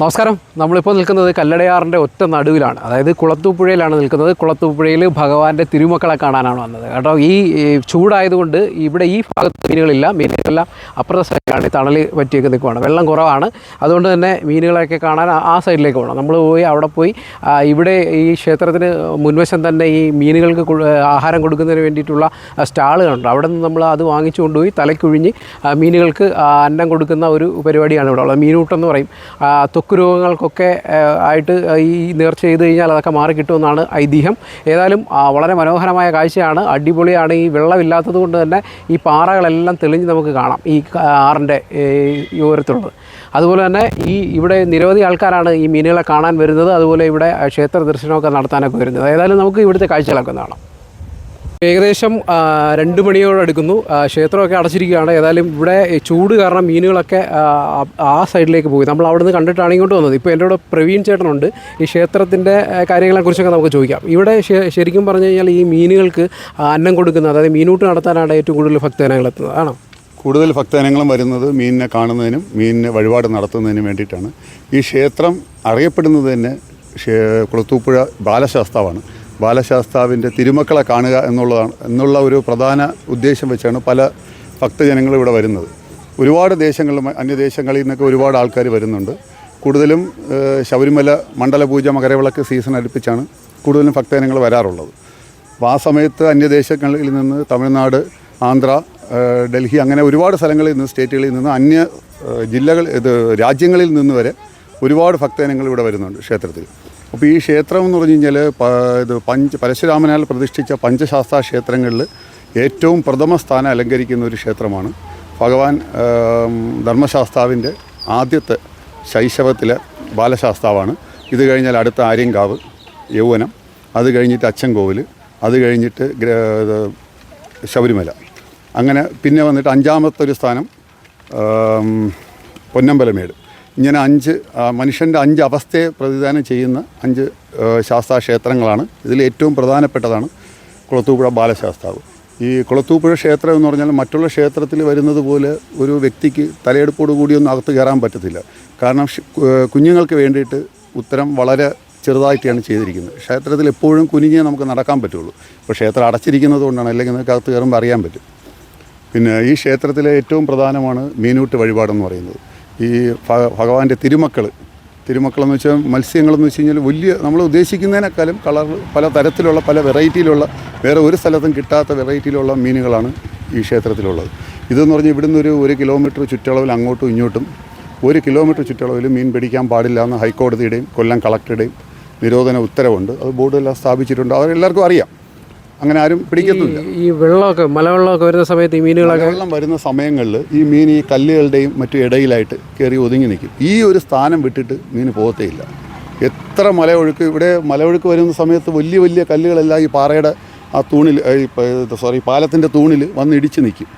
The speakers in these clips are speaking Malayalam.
നമസ്കാരം. നമ്മളിപ്പോൾ നിൽക്കുന്നത് കല്ലടയാറിന്റെ ഒറ്റ നടുവിലാണ്. അതായത് കുളത്തൂപ്പുഴയിലാണ് നിൽക്കുന്നത്. കുളത്തൂപ്പുഴയിൽ ഭഗവാന്റെ തിരുമക്കളെ കാണാനാണ് വന്നത്. കേട്ടോ ഈ ചൂടായതുകൊണ്ട് ഇവിടെ ഈ ഭാഗത്ത് മീനുകളില്ല. മീനുകളെല്ലാം അപ്പുറത്തെ സൈഡിലാണ്. തണൽ പറ്റിയൊക്കെ നിൽക്കുവാണ്. വെള്ളം കുറവാണ്. അതുകൊണ്ട് തന്നെ മീനുകളെയൊക്കെ കാണാൻ ആ- സൈഡിലേക്ക് പോകണം നമ്മൾ പോയി അവിടെ പോയി ഇവിടെ ഈ ക്ഷേത്രത്തിന് മുൻവശം തന്നെ ഈ മീനുകൾക്ക് ആഹാരം കൊടുക്കുന്നതിന് വേണ്ടിയിട്ടുള്ള സ്റ്റാളുകളുണ്ട്. അവിടെ നിന്ന് നമ്മൾ അത് വാങ്ങിച്ചു കൊണ്ടുപോയി തലയ്ക്കൊഴിഞ്ഞ് ആ, മീനുകൾക്ക് അന്നം കൊടുക്കുന്ന ഒരു പരിപാടിയാണ് ഇവിടെ ഉള്ളത്. മീനൂട്ടം എന്ന് പറയും. ത്വക്ക് രോഗങ്ങൾക്കൊക്കെ ആയിട്ട് ഈ നേർച്ച ചെയ്ത് കഴിഞ്ഞാൽ അതൊക്കെ മാറി കിട്ടുമെന്നാണ് ഐതിഹ്യം. ഏതായാലും വളരെ മനോഹരമായ കാഴ്ചയാണ്. അടിപൊളിയാണ് ഈ വെള്ളമില്ലാത്തത് കൊണ്ട് തന്നെ ഈ പാറകളെല്ലാം തെളിഞ്ഞ് നമുക്ക് കാണാം ഈ ആറിന്റെ ഏ, ഓരത്തുള്ളത് അതുപോലെ തന്നെ ഈ ഇവിടെ നിരവധി ആൾക്കാരാണ് ഈ മീനുകളെ കാണാൻ വരുന്നത്. അതുപോലെ ഇവിടെ ക്ഷേത്ര ദർശനമൊക്കെ നടത്താനൊക്കെ വരുന്നത്. ഏതായാലും നമുക്ക് ഇവിടുത്തെ കാഴ്ചകളൊക്കെ കാണാം. ഏകദേശം രണ്ട് മണിയോടടുക്കുന്നു ക്ഷേത്രമൊക്കെ അടച്ചിരിക്കുകയാണ്. ഏതായാലും ഇവിടെ ചൂട് കാരണം മീനുകളൊക്കെ ആ, സൈഡിലേക്ക് പോയി. നമ്മൾ അവിടെ നിന്ന് കണ്ടിട്ടാണ് ഇങ്ങോട്ട് വന്നത്. ഇപ്പോൾ എന്റെ കൂടെ പ്രവീൺ ചേട്ടനുണ്ട്. ഈ ക്ഷേത്രത്തിന്റെ കാര്യങ്ങളെ കുറിച്ചൊക്കെ നമുക്ക് ചോദിക്കാം. ഇവിടെ ശരിക്കും പറഞ്ഞു കഴിഞ്ഞാൽ ഈ മീനുകൾക്ക് അന്നം കൊടുക്കുന്ന അതായത് മീനൂട്ട് നടത്താനാണ് ഏറ്റവും കൂടുതൽ ഭക്തജനങ്ങൾ എത്തുന്നത്. ആണോ? കൂടുതൽ ഭക്തജനങ്ങളും വരുന്നത് മീനിനെ കാണുന്നതിനും മീനിനെ വഴിപാട് നടത്തുന്നതിനും വേണ്ടിയിട്ടാണ്. ഈ ക്ഷേത്രം അറിയപ്പെടുന്നത് തന്നെ കുളത്തൂപ്പുഴ ബാലശാസ്താവാണ്. ബാലശാസ്താവിന്റെ തിരുമക്കളെ കാണുക എന്നുള്ളതാണ് എന്നുള്ള ഒരു പ്രധാന ഉദ്ദേശം വെച്ചാണ് പല ഭക്തജനങ്ങളും ഇവിടെ വരുന്നത്. ഒരുപാട് ദേശങ്ങളിലും അന്യദേശങ്ങളിൽ നിന്നൊക്കെ ഒരുപാട് ആൾക്കാർ വരുന്നുണ്ട്. കൂടുതലും ശബരിമല മണ്ഡലപൂജ മകരവിളക്ക് സീസൺ അടുപ്പിച്ചാണ് കൂടുതലും ഭക്തജനങ്ങൾ വരാറുള്ളത്. അപ്പോൾ ആ സമയത്ത് അന്യദേശങ്ങളിൽ നിന്ന് തമിഴ്നാട് ആന്ധ്ര ഡൽഹി അങ്ങനെ ഒരുപാട് സ്ഥലങ്ങളിൽ നിന്ന് സ്റ്റേറ്റുകളിൽ നിന്ന് അന്യ ജില്ലകൾ ഇത് രാജ്യങ്ങളിൽ നിന്ന് വരെ ഒരുപാട് ഭക്തജനങ്ങൾ ഇവിടെ വരുന്നുണ്ട് ക്ഷേത്രത്തിൽ. അപ്പോൾ ഈ ക്ഷേത്രം എന്ന് പറഞ്ഞു കഴിഞ്ഞാൽ ഇത് പഞ്ച പരശുരാമനാൽ പ്രതിഷ്ഠിച്ച പഞ്ചശാസ്ത്ര ക്ഷേത്രങ്ങളിൽ ഏറ്റവും പ്രഥമ സ്ഥാനം അലങ്കരിക്കുന്ന ഒരു ക്ഷേത്രമാണ്. ഭഗവാൻ ധർമ്മശാസ്താവിന്റെ ആദ്യത്തെ ശൈശവത്തിലെ ബാലശാസ്താവാണ്. ഇത് കഴിഞ്ഞാൽ അടുത്ത ആര്യങ്കാവ് യൗവനം അത് കഴിഞ്ഞിട്ട് അച്ചൻകോവിൽ അത് കഴിഞ്ഞിട്ട് ശബരിമല. അങ്ങനെ പിന്നെ വന്നിട്ട് അഞ്ചാമത്തെ ഒരു സ്ഥാനം പൊന്നമ്പലമേട്. ഇങ്ങനെ അഞ്ച് മനുഷ്യന്റെ അഞ്ച് അവസ്ഥയെ പ്രതിദാനം ചെയ്യുന്ന അഞ്ച് ശാസ്താക്ഷേത്രങ്ങളാണ്. ക്ഷേത്രങ്ങളാണ് ഇതിൽ ഏറ്റവും പ്രധാനപ്പെട്ടതാണ് കുളത്തൂപ്പുഴ ബാലശാസ്താവ്. ഈ കുളത്തൂപ്പുഴ ക്ഷേത്രം എന്ന് പറഞ്ഞാൽ മറ്റുള്ള ക്ഷേത്രത്തിൽ വരുന്നത് പോലെ ഒരു വ്യക്തിക്ക് തലയെടുപ്പോട് കൂടിയൊന്നും അകത്ത് കയറാൻ പറ്റത്തില്ല. കാരണം കുഞ്ഞുങ്ങൾക്ക് വേണ്ടിയിട്ട് ഉത്തരം വളരെ ചെറുതായിട്ടാണ് ചെയ്തിരിക്കുന്നത്. ക്ഷേത്രത്തിൽ എപ്പോഴും കുനിഞ്ഞേ നമുക്ക് നടക്കാൻ പറ്റുള്ളൂ. ഇപ്പോൾ ക്ഷേത്രം അടച്ചിരിക്കുന്നത് കൊണ്ടാണ് അല്ലെങ്കിൽ നിങ്ങൾക്ക് അകത്ത് കയറുമ്പോൾ അറിയാൻ പറ്റും. പിന്നെ ഈ ക്ഷേത്രത്തിലെ ഏറ്റവും പ്രധാനമാണ് മീനൂട്ട് വഴിപാടെന്ന് പറയുന്നത്. ഈ ഭഗവാന്റെ തിരുമക്കൾ തിരുമക്കളെന്ന് വെച്ചാൽ മത്സ്യങ്ങളെന്ന് വെച്ച് കഴിഞ്ഞാൽ വലിയ നമ്മൾ ഉദ്ദേശിക്കുന്നതിനേക്കാളും കളർ പല തരത്തിലുള്ള പല വെറൈറ്റിയിലുള്ള വേറെ ഒരു സ്ഥലത്തും കിട്ടാത്ത വെറൈറ്റിയിലുള്ള മീനുകളാണ് ഈ ക്ഷേത്രത്തിലുള്ളത്. ഇതെന്ന് പറഞ്ഞാൽ ഇവിടുന്ന് ഒരു ഒരു കിലോമീറ്റർ ചുറ്റളവിൽ അങ്ങോട്ടും ഇങ്ങോട്ടും ഒരു കിലോമീറ്റർ ചുറ്റളവിൽ മീൻ പിടിക്കാൻ പാടില്ല എന്ന് ഹൈക്കോടതിയുടെയും കൊല്ലം കളക്ടറുടെയും നിരോധന ഉത്തരവുണ്ട്. അത് ബോർഡെല്ലാം സ്ഥാപിച്ചിട്ടുണ്ട്. അവരെല്ലാവർക്കും അറിയാം. അങ്ങനെ ആരും പിടിക്കത്തില്ല ഈ വെള്ളമൊക്കെ മലവെള്ളമൊക്കെ വരുന്ന സമയത്ത് ഈ മീനുകളൊക്കെ വെള്ളം വരുന്ന സമയങ്ങളിൽ ഈ മീൻ ഈ കല്ലുകളുടെയും മറ്റു ഇടയിലായിട്ട് കയറി ഒതുങ്ങി നിൽക്കും. ഈ ഒരു സ്ഥാനം വിട്ടിട്ട് മീൻ പോകത്തേയില്ല എത്ര മലയൊഴുക്ക് ഇവിടെ മലയൊഴുക്ക് വരുന്ന സമയത്ത് വലിയ വലിയ കല്ലുകളെല്ലാം ഈ പാറയുടെ ആ തൂണിൽ സോറി പാലത്തിന്റെ തൂണിൽ വന്ന് ഇടിച്ച് നിൽക്കും.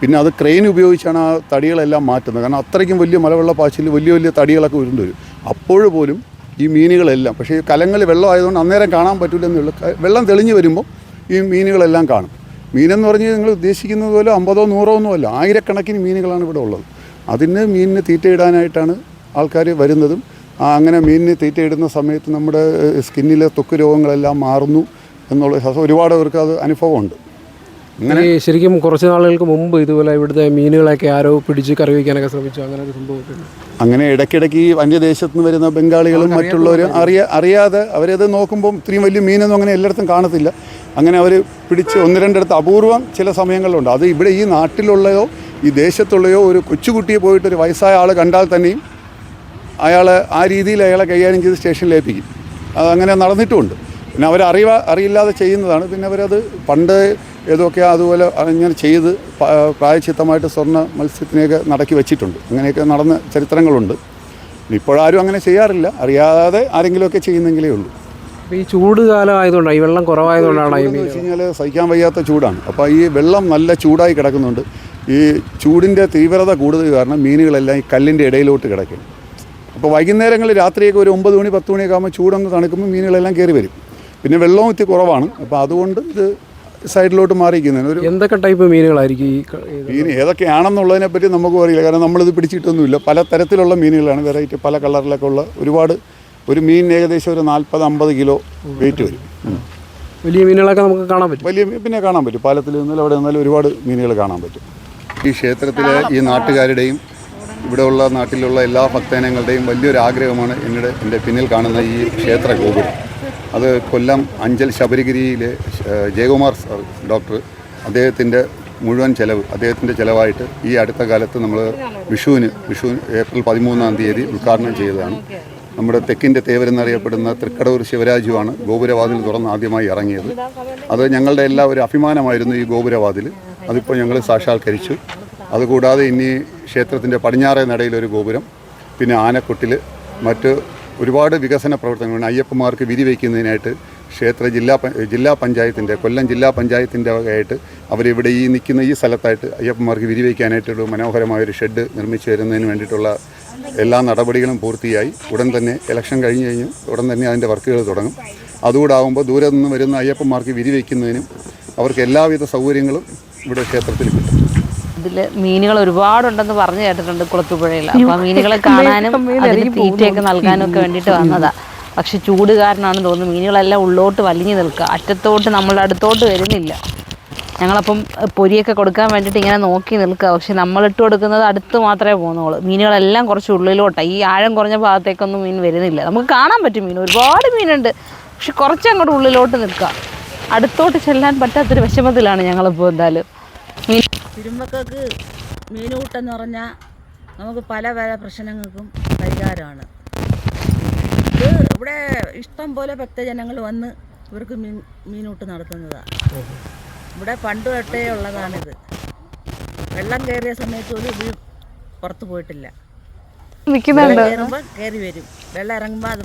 പിന്നെ അത് ക്രെയിൻ ഉപയോഗിച്ചാണ് ആ തടികളെല്ലാം മാറ്റുന്നത്. കാരണം അത്രയ്ക്കും വലിയ മലവെള്ള പാച്ചിൽ വലിയ വലിയ തടികളൊക്കെ ഉരുണ്ട് വരും. അപ്പോൾ പോലും ഈ മീനുകളെല്ലാം പക്ഷേ ഈ കലങ്ങളിൽ വെള്ളം ആയതുകൊണ്ട് അന്നേരം കാണാൻ പറ്റില്ല എന്നുള്ള വെള്ളം തെളിഞ്ഞു വരുമ്പോൾ ഈ മീനുകളെല്ലാം കാണും. മീനെന്ന് പറഞ്ഞ് നിങ്ങൾ ഉദ്ദേശിക്കുന്നത് പോലെ അമ്പതോ നൂറോ ഒന്നുമല്ല ആയിരക്കണക്കിന് മീനുകളാണ് ഇവിടെ ഉള്ളത്. അതിന് മീനിന് തീറ്റയിടാനായിട്ടാണ് ആൾക്കാർ വരുന്നതും ആ അങ്ങനെ മീനിന് തീറ്റയിടുന്ന സമയത്ത് നമ്മുടെ സ്കിന്നിലെ തൊക്ക് രോഗങ്ങളെല്ലാം മാറുന്നു എന്നുള്ള ഒരുപാട് പേർക്ക് അത് അനുഭവമുണ്ട്. അങ്ങനെ ശരിക്കും കുറച്ച് നാളുകൾക്ക് മുമ്പ് ഇതുപോലെ ഇവിടുത്തെ മീനുകളൊക്കെ ആരോ പിടിച്ച് കറി വയ്ക്കാനൊക്കെ ശ്രമിച്ചു അങ്ങനെ ഒരു സംഭവം ഉണ്ട്. അങ്ങനെ ഇടയ്ക്കിടയ്ക്ക് ഈ അന്യദേശത്ത് നിന്ന് വരുന്ന ബംഗാളികളും മറ്റുള്ളവരും അറിയാ അറിയാതെ അവരത് നോക്കുമ്പോൾ ഇത്രയും വലിയ മീനൊന്നും അങ്ങനെ എല്ലായിടത്തും കാണത്തില്ല. അങ്ങനെ അവർ പിടിച്ച് ഒന്ന് രണ്ടിടത്ത് അപൂർവം ചില സമയങ്ങളിലുണ്ട്. അത് ഇവിടെ ഈ നാട്ടിലുള്ളയോ ഈ ദേശത്തുള്ളയോ ഒരു കൊച്ചുകുട്ടിയെ പോയിട്ട് ഒരു വയസ്സായ ആൾ കണ്ടാൽ തന്നെയും അയാൾ ആ രീതിയിൽ അയാളെ കൈകാര്യം ചെയ്ത് ഏൽപ്പിക്കും. അതങ്ങനെ നടന്നിട്ടുമുണ്ട്. പിന്നെ അവർ അറിയ അറിയില്ലാതെ ചെയ്യുന്നതാണ്. പിന്നെ അവരത് പണ്ട് ഏതൊക്കെ അതുപോലെ ഇങ്ങനെ ചെയ്ത് പ്രായച്ചിത്തമായിട്ട് സ്വർണ മത്സ്യത്തിനെയൊക്കെ നടക്കി വെച്ചിട്ടുണ്ട്. അങ്ങനെയൊക്കെ നടന്ന ചരിത്രങ്ങളുണ്ട്. ഇപ്പോഴാരും അങ്ങനെ ചെയ്യാറില്ല. അറിയാതെ ആരെങ്കിലുമൊക്കെ ചെയ്യുന്നെങ്കിലേ ഉള്ളൂ. അപ്പോൾ ഈ ചൂട് കാലം ആയതുകൊണ്ടാണ് ഈ വെള്ളം കുറവായതുകൊണ്ടാണ് ഈ മീൻ വെച്ച് കഴിഞ്ഞാൽ സഹിക്കാൻ വയ്യാത്ത ചൂടാണ്. അപ്പോൾ ഈ വെള്ളം നല്ല ചൂടായി കിടക്കുന്നുണ്ട്. ഈ ചൂടിന്റെ തീവ്രത കൂടുതൽ കാരണം മീനുകളെല്ലാം ഈ കല്ലിന്റെ ഇടയിലോട്ട് കിടക്കും. അപ്പോൾ വൈകുന്നേരങ്ങളിൽ രാത്രിയൊക്കെ ഒരു ഒമ്പത് മണി പത്ത് മണിയൊക്കെ ആകുമ്പോൾ ചൂടൊന്ന് തണുക്കുമ്പോൾ മീനുകളെല്ലാം കയറി വരും. പിന്നെ വെള്ളവും ഇത്തിരി കുറവാണ്. അപ്പോൾ അതുകൊണ്ട് ഇത് സൈഡിലോട്ട് മാറിയിരിക്കുന്നതിന് ഒരു എന്തൊക്കെ ടൈപ്പ് മീനുകളായിരിക്കും ഈ ക- ഇത്? മീൻ ഏതൊക്കെയാണെന്നുള്ളതിനെ പറ്റി നമുക്കും അറിയില്ല. കാരണം നമ്മളിത് പിടിച്ചിട്ടൊന്നുമില്ല. പല തരത്തിലുള്ള മീനുകളാണ്. വെറൈറ്റി പല കളറിലൊക്കെ ഉള്ള ഒരുപാട് ഒരു മീൻ ഏകദേശം ഒരു നാൽപ്പത് അമ്പത് കിലോ വെയിറ്റ് വരും. വലിയ മീനുകളൊക്കെ നമുക്ക് കാണാൻ പറ്റും. വലിയ മീൻ പിന്നെ കാണാൻ പറ്റും. പാലത്തിൽ നിന്നാലും അവിടെ നിന്നാലും ഒരുപാട് മീനുകൾ കാണാൻ പറ്റും. ഈ ക്ഷേത്രത്തിലെ ഈ നാട്ടുകാരുടെയും ഇവിടെയുള്ള നാട്ടിലുള്ള എല്ലാ ഭക്തജനങ്ങളുടെയും വലിയൊരു ആഗ്രഹമാണ് എന്നിടെ എന്റെ പിന്നിൽ കാണുന്ന ഈ ക്ഷേത്ര ഗോപുരം. അത് കൊല്ലം അഞ്ചൽ ശബരിഗിരിയിലെ ജയകുമാർ സർ ഡോക്ടർ അദ്ദേഹത്തിന്റെ മുഴുവൻ ചെലവ് അദ്ദേഹത്തിന്റെ ചിലവായിട്ട് ഈ അടുത്ത കാലത്ത് നമ്മൾ വിഷുവിന് വിഷു ഏപ്രിൽ പതിമൂന്നാം തീയതി ഉദ്ഘാടനം ചെയ്തതാണ്. നമ്മുടെ തെക്കിന്റെ തേവരെന്നറിയപ്പെടുന്ന തൃക്കടൂർ ശിവരാജുവാണ് ഗോപുരവാതിൽ തുറന്ന് ആദ്യമായി ഇറങ്ങിയത്. അത് ഞങ്ങളുടെ എല്ലാ ഒരു അഭിമാനമായിരുന്നു ഈ ഗോപുരവാതിൽ. അതിപ്പോൾ ഞങ്ങൾ സാക്ഷാത്കരിച്ചു. അതുകൂടാതെ ഇനി ക്ഷേത്രത്തിന്റെ പടിഞ്ഞാറേ നടയിലൊരു ഗോപുരം പിന്നെ ആനക്കൊട്ടിൽ മറ്റ് ഒരുപാട് വികസന പ്രവർത്തനങ്ങൾ അയ്യപ്പന്മാർക്ക് വിധി വയ്ക്കുന്നതിനായിട്ട് ക്ഷേത്ര ജില്ലാ ജില്ലാ പഞ്ചായത്തിന്റെ കൊല്ലം ജില്ലാ പഞ്ചായത്തിന്റെ വകയായിട്ട് അവരിവിടെ ഈ നിൽക്കുന്ന ഈ സ്ഥലത്തായിട്ട് അയ്യപ്പന്മാർക്ക് വിരിവയ്ക്കാനായിട്ടൊരു മനോഹരമായൊരു ഷെഡ് നിർമ്മിച്ചു തരുന്നതിന് വേണ്ടിയിട്ടുള്ള എല്ലാ നടപടികളും പൂർത്തിയായി. ഉടൻ തന്നെ ഇലക്ഷൻ കഴിഞ്ഞ് കഴിഞ്ഞ് ഉടൻ തന്നെ അതിന്റെ വർക്കുകൾ തുടങ്ങും. അതുകൂടാകുമ്പോൾ ദൂരെ നിന്ന് വരുന്ന അയ്യപ്പന്മാർക്ക് വിരി വയ്ക്കുന്നതിനും അവർക്ക് എല്ലാവിധ സൗകര്യങ്ങളും ഇവിടെ ക്ഷേത്രത്തിൽ കിട്ടും. ഇതിൽ മീനുകൾ ഒരുപാടുണ്ടെന്ന് പറഞ്ഞു കേട്ടിട്ടുണ്ട് കുളത്തുപുഴയിൽ. അപ്പോൾ മീനുകളെ കാണാനും അതിന് തീറ്റയൊക്കെ നൽകാനും ഒക്കെ വേണ്ടിയിട്ട് വന്നതാണ് പക്ഷെ ചൂട് കാരണമാണെന്ന് തോന്നുന്നു. മീനുകളെല്ലാം ഉള്ളോട്ട് വലിഞ്ഞു നിൽക്കുക. അറ്റത്തോട്ട് നമ്മളുടെ അടുത്തോട്ട് വരുന്നില്ല. ഞങ്ങളപ്പം പൊരിയൊക്കെ കൊടുക്കാൻ വേണ്ടിയിട്ട് ഇങ്ങനെ നോക്കി നിൽക്കുക പക്ഷെ നമ്മളിട്ട് കൊടുക്കുന്നത് അടുത്ത് മാത്രമേ പോകുന്നുള്ളൂ. മീനുകളെല്ലാം കുറച്ച് ഉള്ളിലോട്ടാണ് ഈ ആഴം കുറഞ്ഞ ഭാഗത്തേക്കൊന്നും മീൻ വരുന്നില്ല. നമുക്ക് കാണാൻ പറ്റും മീൻ. ഒരുപാട് മീനുണ്ട്. പക്ഷെ കുറച്ച് അങ്ങോട്ട് ഉള്ളിലോട്ട് നിൽക്കുക അടുത്തോട്ട് ചെല്ലാൻ പറ്റാത്തൊരു വിഷമത്തിലാണ് ഞങ്ങളിപ്പോൾ എന്തായാലും. മീൻ തിരുമക്കൾക്ക് മീനുകൂട്ടെന്ന് പറഞ്ഞാൽ നമുക്ക് പല പല പ്രശ്നങ്ങൾക്കും പരിഹാരമാണ്. ഇത് ഇവിടെ ഇഷ്ടം പോലെ ഭക്തജനങ്ങൾ വന്ന് ഇവർക്ക് മീൻ മീനൂട്ട് നടത്തുന്നതാണ് ഇവിടെ പണ്ട് തൊട്ടേ ഉള്ളതാണിത്. വെള്ളം കയറിയ സമയത്ത് ഒരു ഇത് പുറത്തു പോയിട്ടില്ല. കയറി വരും. വെള്ളം ഇറങ്ങുമ്പോ അത്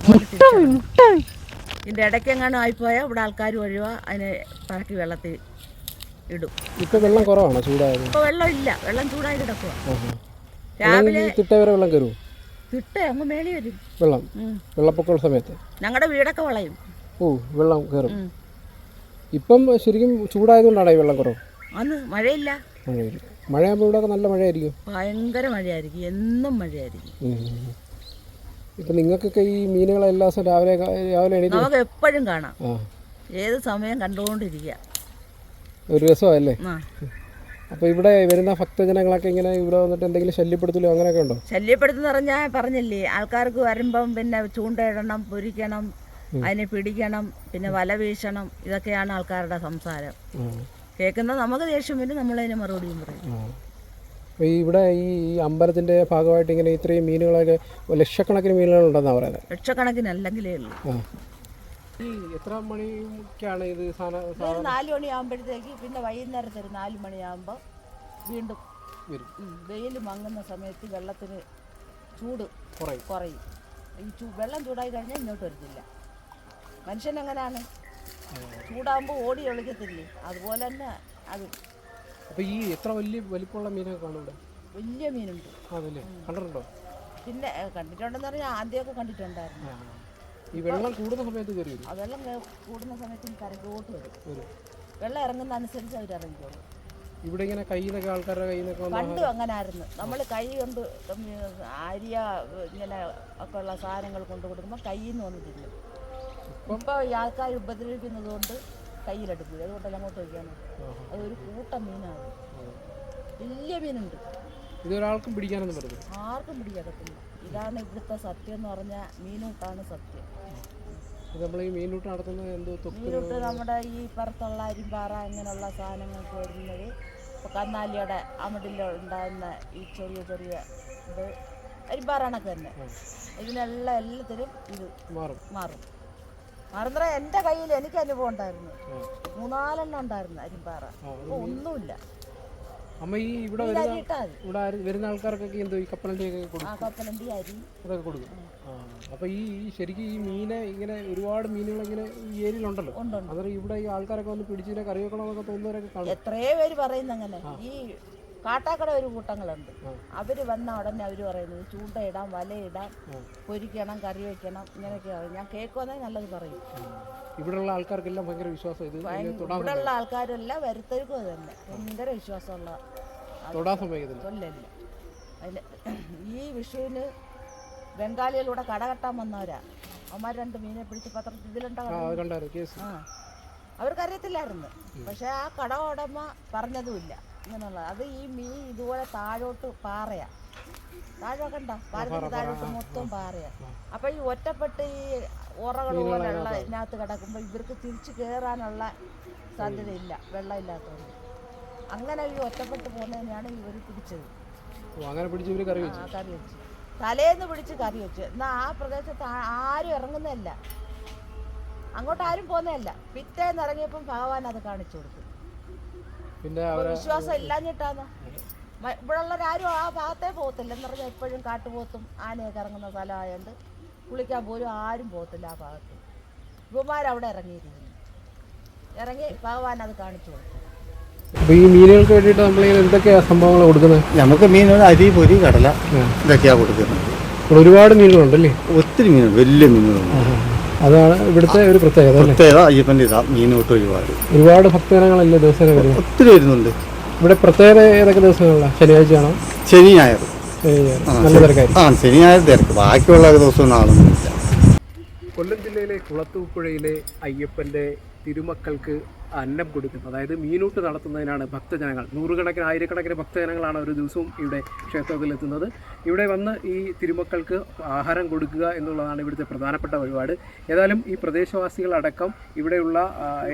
ഇതിന്റെ ഇടയ്ക്കെങ്ങാനും ആയിപ്പോയാൽ ഇവിടെ ആൾക്കാർ ഒഴിവാ അതിനെ പറക്കി വെള്ളത്തിൽ ഇടും. ഇപ്പൊ വെള്ളം കുറവാണ്? ചൂടായത്? ഇപ്പൊ വെള്ളം ഇല്ല. വെള്ളം ചൂടായി കിടക്കുക രാവിലെ തിട്ട വരെ വെള്ളം കയറും തിട്ട അങ്ങ് മേളി വരും. വെള്ളം. വെള്ളപ്പൊക്കമുള്ള സമയത്ത്? ഞങ്ങളുടെ വീടൊക്കെ വളയും. ഓ വെള്ളം കയറും. ഇപ്പം ശരിക്കും ചൂടായതുകൊണ്ടാണ് ഈ വെള്ളം കുറവ്. അന്ന് മഴയില്ല. മഴയില്ല. മഴയാകുമ്പോൾ ഇവിടെ നല്ല മഴയായിരിക്കും. ഭയങ്കര മഴയായിരിക്കും. എന്നും മഴയായിരിക്കും. ഇപ്പൊ ഇപ്പം നിങ്ങൾക്കൊക്കെ ഈ മീനുകളെ എല്ലാ ദിവസവും രാവിലെ രാവിലെ എണീറ്റ് നമുക്ക് എപ്പോഴും കാണാം. ആ. ഏത് സമയം കണ്ടുകൊണ്ടിരിക്കുക. ഒരു രസമല്ലേ ആ. അപ്പോൾ ഇവിടെ വരുന്ന ഭക്തജനങ്ങളൊക്കെ ഇങ്ങനെ ഇവിടെ വന്നിട്ട് എന്തെങ്കിലും ശല്യപ്പെടുത്തലോ അങ്ങനെയൊക്കെ ഉണ്ടോ? ശല്യപ്പെടുത്തുന്ന പറഞ്ഞാൽ പറഞ്ഞില്ലേ? ആൾക്കാർക്ക് വരുമ്പം പിന്നെ ചൂണ്ടയിടണം പൊരിക്കണം അതിനെ പിടിക്കണം പിന്നെ വല വീശണം ഇതൊക്കെയാണ് ആൾക്കാരുടെ സംസാരം. കേൾക്കുന്നത് കേൾക്കുന്ന നമുക്ക് ദേഷ്യം വരും നമ്മളതിന് മറുപടിയും പറയും. ഇവിടെ ഈ അമ്പലത്തിന്റെ ഭാഗമായിട്ട് ഇങ്ങനെ ഇത്രയും മീനുകളൊക്കെ ലക്ഷക്കണക്കിന് മീനുകളുണ്ടെന്നാണ് പറയുന്നത്. ലക്ഷക്കണക്കിന് അല്ലെങ്കിലേ ഉള്ളൂ. ഈ എത്ര മണിക്കാണ് ഇത് സാധനം നാല് മണിയാകുമ്പോഴത്തേക്ക് പിന്നെ വൈകുന്നേരത്തെ ഒരു നാല് മണിയാകുമ്പോൾ വീണ്ടും വെയിൽ മങ്ങുന്ന സമയത്ത് വെള്ളത്തിന് ചൂട് കുറയും. കുറയും. ഈ വെള്ളം ചൂടായി കഴിഞ്ഞാൽ ഇങ്ങോട്ട് വരത്തില്ല. മനുഷ്യൻ എങ്ങനെയാണ് ചൂടാകുമ്പോൾ ഓടി ഒളിക്കത്തില്ലേ? അതുപോലെ തന്നെ അത്. അപ്പോൾ ഈ എത്ര വലിയ വലിപ്പമുള്ള മീനൊക്കെ കാണും ഇവിടെ വലിയ മീനുണ്ട്. അതല്ലേ കണ്ടിട്ടുണ്ടോ? പിന്നെ കണ്ടിട്ടുണ്ടെന്ന് പറഞ്ഞാൽ ആദ്യമൊക്കെ കണ്ടിട്ടുണ്ടായിരുന്നു. ഈ വെള്ളം കൂടുന്ന സമയത്ത് കയറി വരും? അതെല്ലാം കൂടുന്ന സമയത്ത് കരകോട്ട് വരും. വെള്ളം ഇറങ്ങുന്ന അനുസരിച്ച് അവർ ഇറങ്ങിക്കോളും. ഇവിടെ ഇങ്ങനെ കയ്യിൽ നിന്നൊക്കെ ആൾക്കാരുടെ കയ്യിൽ നിന്നൊക്കെ പണ്ടും അങ്ങനെ ആയിരുന്നു നമ്മൾ കൈ കൊണ്ട് അരിയ ഇങ്ങനെ ഒക്കെ ഉള്ള സാധനങ്ങൾ കൊണ്ടു കൊടുക്കുമ്പോൾ കയ്യിൽ നിന്ന് വന്ന് ഈ ആൾക്കാർ ഉപദ്രവിക്കുന്നത് കൊണ്ട് കയ്യിലെടുക്കില്ല. അതുകൊണ്ടല്ല അങ്ങോട്ട് വയ്ക്കാണ് അതൊരു കൂട്ടം മീനാണ്. വലിയ മീനുണ്ട്. ഇതൊരാൾക്കും പിടിക്കാനൊന്നും പറ്റില്ല ആർക്കും പിടിക്കത്തില്ല. ഇതാണ് ഇവിടുത്തെ സത്യം എന്ന് പറഞ്ഞാൽ മീനൂട്ടാണ് സത്യം. നമ്മൾ ഈ മീനൂട്ട് നടത്തുന്നത് എന്തോ മീനൂട്ട് നമ്മുടെ ഈ പുറത്തുള്ള അരിമ്പാറ അങ്ങനെയുള്ള സാധനങ്ങൾക്ക് വരുന്നത് ഇപ്പോൾ കന്നാലിയുടെ അമിടിൽ ഉണ്ടാകുന്ന ഈ ചെറിയ ചെറിയ ഇത് അരിമ്പാറ കണക്ക് തന്നെ. ഇതിനെല്ലാം എല്ലാത്തിനും ഇത് മാറും. മാറും. മാറുന്ന എന്റെ കയ്യിൽ എനിക്ക് അനുഭവം ഉണ്ടായിരുന്നു. മൂന്നാലെണ്ണം ഉണ്ടായിരുന്നു അരിമ്പാറ. ഇപ്പോൾ ഒന്നുമില്ല. അമ്മ ഈ ഇവിടെ വരുന്ന ഇവിടെ വരുന്ന ആൾക്കാർക്കൊക്കെ എന്തോ ഈ കപ്പലണ്ടിയൊക്കെ ആ കൊടുക്കും കപ്പലണ്ടി അരി. അതൊക്കെ കൊടുക്കും. അപ്പൊ അപ്പോൾ ഈ ശരിക്കും ഈ മീനെ ഇങ്ങനെ ഒരുപാട് മീനുകൾ ഇങ്ങനെ ഈ ഏരിയയിലുണ്ടല്ലോ. അന്നേരം ഇവിടെ ഈ ആൾക്കാരൊക്കെ വന്ന് പിടിച്ചിട്ട് കറി വെക്കണമെന്നൊക്കെ തോന്നുന്നവരൊക്കെ കാണും. എത്രയോ പേര് പറയുന്ന അങ്ങനെ ഈ കാട്ടാക്കട ഒരു കൂട്ടങ്ങളുണ്ട്. അവർ വന്ന ഉടനെ അവർ പറയുന്നത് ചൂണ്ടയിടാം വലയിടാം പൊരിക്കണം കറി വെക്കണം ഇങ്ങനെയൊക്കെ പറയും. ഞാൻ കേൾക്കുവാണെങ്കിൽ നല്ലത് പറയും. ഇവിടെയുള്ള ആൾക്കാർക്കെല്ലാം ഭയങ്കര വിശ്വാസം ഇത് ഇതിനെ തൊടാൻ ഇവിടെ ഉള്ള ആൾക്കാരെല്ലാം വരുത്തർക്കും അത് തന്നെ ഭയങ്കര വിശ്വാസമുള്ള ഈ വിഷുവിന് ബംഗാളികളിലൂടെ കട കെട്ടാൻ വന്നവരാ. അവന്മാർ രണ്ട് മീനെ പിടിച്ച് പത്രത്തിൽ ഇതിലുണ്ടാവും അവർക്കറിയത്തില്ലായിരുന്നു. പക്ഷെ ആ കട ഉടമ പറഞ്ഞതുമില്ല. ഇങ്ങനെയുള്ള. അത് ഈ മീൻ ഇതുപോലെ താഴോട്ട് പാറയാ. താഴെ കണ്ട? താഴോട്ട് മൊത്തം പാറയാ. അപ്പൊ ഈ ഒറ്റപ്പെട്ട് ഈ ഉറകൾ പോലെയുള്ള ഇതിനകത്ത് കിടക്കുമ്പോൾ ഇവർക്ക് തിരിച്ചു കയറാനുള്ള സാധ്യതയില്ല വെള്ളം ഇല്ലാത്തതുകൊണ്ട്. അങ്ങനെ ഈ ഒറ്റപ്പെട്ട് പോകുന്നതിനാണ് ഇവർ പിടിച്ചത്. അങ്ങനെ പിടിച്ച് കറി വെച്ചു. കറി വെച്ച്. തലേന്ന് പിടിച്ച് കറി വെച്ച്. എന്നാൽ ആ പ്രദേശത്ത് ആരും ഇറങ്ങുന്നതല്ല. അങ്ങോട്ട് ആരും പോകുന്നതല്ല. പിറ്റേന്ന് ഇറങ്ങിയപ്പം ഭഗവാൻ അത് കാണിച്ചു കൊടുത്തു. പിന്നെ വിശ്വാസം ഇല്ലാഞ്ഞിട്ടാണ് ഇവിടെ ഉള്ളവരാരും ആ ഭാഗത്തേ പോകത്തില്ല എന്ന് പറഞ്ഞാൽ എപ്പോഴും കാട്ടുപോത്തും ആനയൊക്കെ ഇറങ്ങുന്ന സ്ഥലമായതുകൊണ്ട് കുളിക്കാൻ പോലും ആരും പോകത്തില്ല ആ ഭാഗത്ത്. ഇവന്മാരവിടെ ഇറങ്ങിയിരിക്കുന്നു. ഇറങ്ങി ഭഗവാൻ അത് കാണിച്ചു കൊടുത്തു. ഈ മീനുകൾക്ക് വേണ്ടിയിട്ട് നമ്മൾ എന്തൊക്കെയാ സംഭവങ്ങൾ കൊടുക്കുന്നത് നമുക്ക് മീനുകൾ അരി പൊരി കടല ഇതൊക്കെയാണ് കൊടുക്കുന്നത്. ഒരുപാട് മീനുകളുണ്ടല്ലേ? ഒത്തിരി മീനുകൾ വലിയ മീനുകളുണ്ട്. അതാണ് ഇവിടുത്തെ ഒരു പ്രത്യേകത പ്രത്യേകത പ്രത്യേക അയ്യപ്പന്റെ ഇതാ മീനോട്ട് ഒരുപാട്. ഒരുപാട് ഭക്തജനങ്ങളല്ലേ ദിവസേന വരുന്നത്? ഒത്തിരി വരുന്നുണ്ട്. ഇവിടെ പ്രത്യേകത ഏതൊക്കെ ദിവസങ്ങളിലാണ്? ശനിയാഴ്ചയാണോ? ശനി ഞായർ. ശനി ഞായർ ആ, നല്ല തിരക്കായിരിക്കും. ആ ശനി ഞായർ തിരക്ക്. ബാക്കിയുള്ള ദിവസമൊന്നും ആളൊന്നുമില്ല. കൊല്ലം ജില്ലയിലെ കുളത്തൂപ്പുഴയിലെ അയ്യപ്പന്റെ തിരുമക്കൾക്ക് അന്നം കൊടുക്കുന്നത്. അതായത് മീനൂട്ട് നടത്തുന്നതിനാണ് ഭക്തജനങ്ങൾ. നൂറുകണക്കിന് ആയിരക്കണക്കിന് ഭക്തജനങ്ങളാണ് ഒരു ദിവസവും ഇവിടെ ക്ഷേത്രത്തിൽ എത്തുന്നത്. ഇവിടെ വന്ന് ഈ തിരുമക്കൾക്ക് ആഹാരം കൊടുക്കുക എന്നുള്ളതാണ് ഇവിടുത്തെ പ്രധാനപ്പെട്ട വഴിപാട്. ഏതായാലും ഈ പ്രദേശവാസികളടക്കം ഇവിടെയുള്ള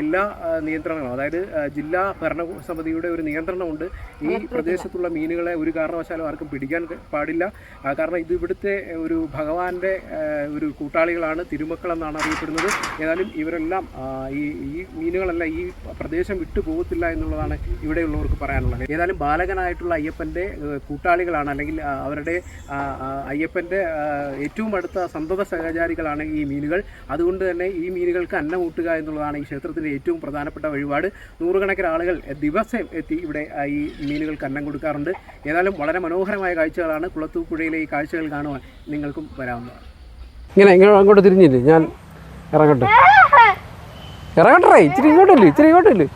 എല്ലാ നിയന്ത്രണങ്ങളും അതായത് ജില്ലാ ഭരണസമിതിയുടെ ഒരു നിയന്ത്രണമുണ്ട്. ഈ പ്രദേശത്തുള്ള മീനുകളെ ഒരു കാരണവശാലും ആർക്കും പിടിക്കാൻ പാടില്ല. കാരണം ഇത് ഇവിടുത്തെ ഒരു ഭഗവാന്റെ ഒരു കൂട്ടാളികളാണ് തിരുമക്കൾ എന്നാണ് അറിയപ്പെടുന്നത്. ഏതായാലും ഇവരെല്ലാം ഈ ഈ മീനുകളെല്ലാം ഈ പ്രദേശം വിട്ടു പോകത്തില്ല എന്നുള്ളതാണ് ഇവിടെയുള്ളവർക്ക് പറയാനുള്ളത്. ഏതായാലും ബാലകനായിട്ടുള്ള അയ്യപ്പന്റെ കൂട്ടാളികളാണ് അല്ലെങ്കിൽ അവരുടെ അയ്യപ്പന്റെ ഏറ്റവും അടുത്ത സന്തത സഹചാരികളാണ് ഈ മീനുകൾ. അതുകൊണ്ട് തന്നെ ഈ മീനുകൾക്ക് അന്നം ഊട്ടുക എന്നുള്ളതാണ് ഈ ക്ഷേത്രത്തിന്റെ ഏറ്റവും പ്രധാനപ്പെട്ട വഴിപാട്. നൂറുകണക്കിന് ആളുകൾ ദിവസം എത്തി ഇവിടെ ഈ മീനുകൾക്ക് അന്നം കൊടുക്കാറുണ്ട്. ഏതായാലും വളരെ മനോഹരമായ കാഴ്ചകളാണ് കുളത്തൂപ്പുഴയിലെ ഈ കാഴ്ചകൾ കാണുവാൻ നിങ്ങൾക്കും വരാവുന്നതാണ്. ഇങ്ങനെ ഇങ്ങനെ അങ്ങോട്ട് തിരിഞ്ഞില്ലേ? ഞാൻ ഇറങ്ങട്ടെ. ഇറങ്ങട്ടെ ഇച്ചിരി ഇങ്ങോട്ടല്ലേ ഇച്ചിരി ഇങ്ങോട്ടല്ലേ?